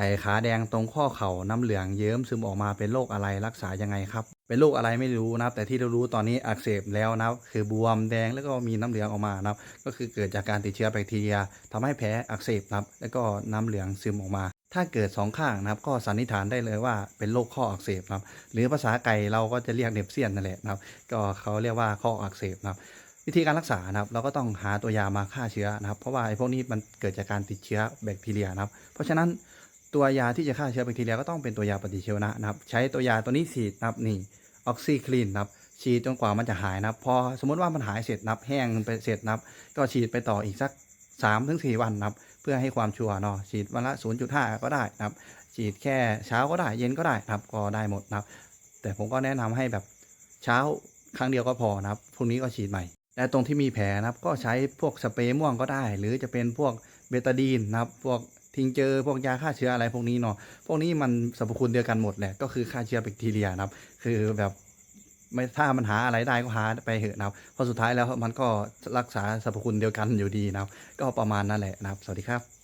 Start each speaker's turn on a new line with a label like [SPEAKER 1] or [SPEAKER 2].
[SPEAKER 1] ไก่ขาแดงตรงข้อเข่าน้ำเหลืองเยิ้มซึมออกมาเป็นโรคอะไรรักษายังไงครับ เป็นโรคอะไรไม่รู้นะครับ แต่ที่เรารู้ตอนนี้อักเสบแล้วนะครับคือบวมแดงแล้วก็มีน้ำเหลืองออกมานะครับ ก็คือเกิดจากการติดเชื้อแบคทีเรียทำให้แผลอักเสบนะครับ แล้วก็น้ำเหลืองซึมออกมา ถ้าเกิดสองข้างนะครับ ก็สันนิษฐานได้เลยว่าเป็นโรคข้ออักเสบนะครับ หรือภาษาไก่เราก็จะเรียกเนบเซียนนั่นแหละนะครับ ก็เขาเรียกว่าข้ออักเสบนะครับวิธีการรักษานะครับเราก็ต้องหาตัวยามาฆ่าเชื้อนะครับ เพราะว่าไอ้พวกนี้มันเกิดจากการติดเชื้อแบคทีเรียนะครับ เพราะฉะนั้น ตัวยาที่จะฆ่าเชื้อแบคทีเรียก็ต้องเป็นตัวยาปฏิชีวนะนะครับ ใช้ตัวยาตัวนี้ฉีดนะครับนี่ออกซิคลีนนะครับฉีดจนกว่ามันจะหายนะครับ พอสมมติว่ามันหายเสร็จนับแห้งไปเสร็จนับ ก็ฉีดไปต่ออีกสัก3าถึงสวันนะครับ เพื่อให้ความชัวร์เนาะฉีดวันละ 0.5 ก็ได้นะครับ ฉีดแค่เช้าก็ได้เย็นก็ได้นะครับก็ได้หมดนะครับ แต่ผมก็แนะนำให้แบบเช้าครั้งเดียวก็พอนะครับพรุ่งนี้ก็ฉีดใหม่และตรงที่มีแผลนะครับก็ใช้พวกสเปรย์ม่วงก็ได้ หรือจะเป็นพวกเบตาดีนนะครับ พวก ทิ้งเจอพวกยาฆ่าเชื้ออะไรพวกนี้เนาะพวกนี้มันสรรพคุณเดียวกันหมดแหละก็คือฆ่าเชื้อแบคทีเรียนะครับ คือแบบไม่ถ้ามันหาอะไรได้ก็หาไปเถอะนะครับเพราะสุดท้ายแล้วมันก็รักษาสรรพคุณเดียวกันอยู่ดีนะครับ ก็ประมาณนั่นแหละนะครับ สวัสดีครับ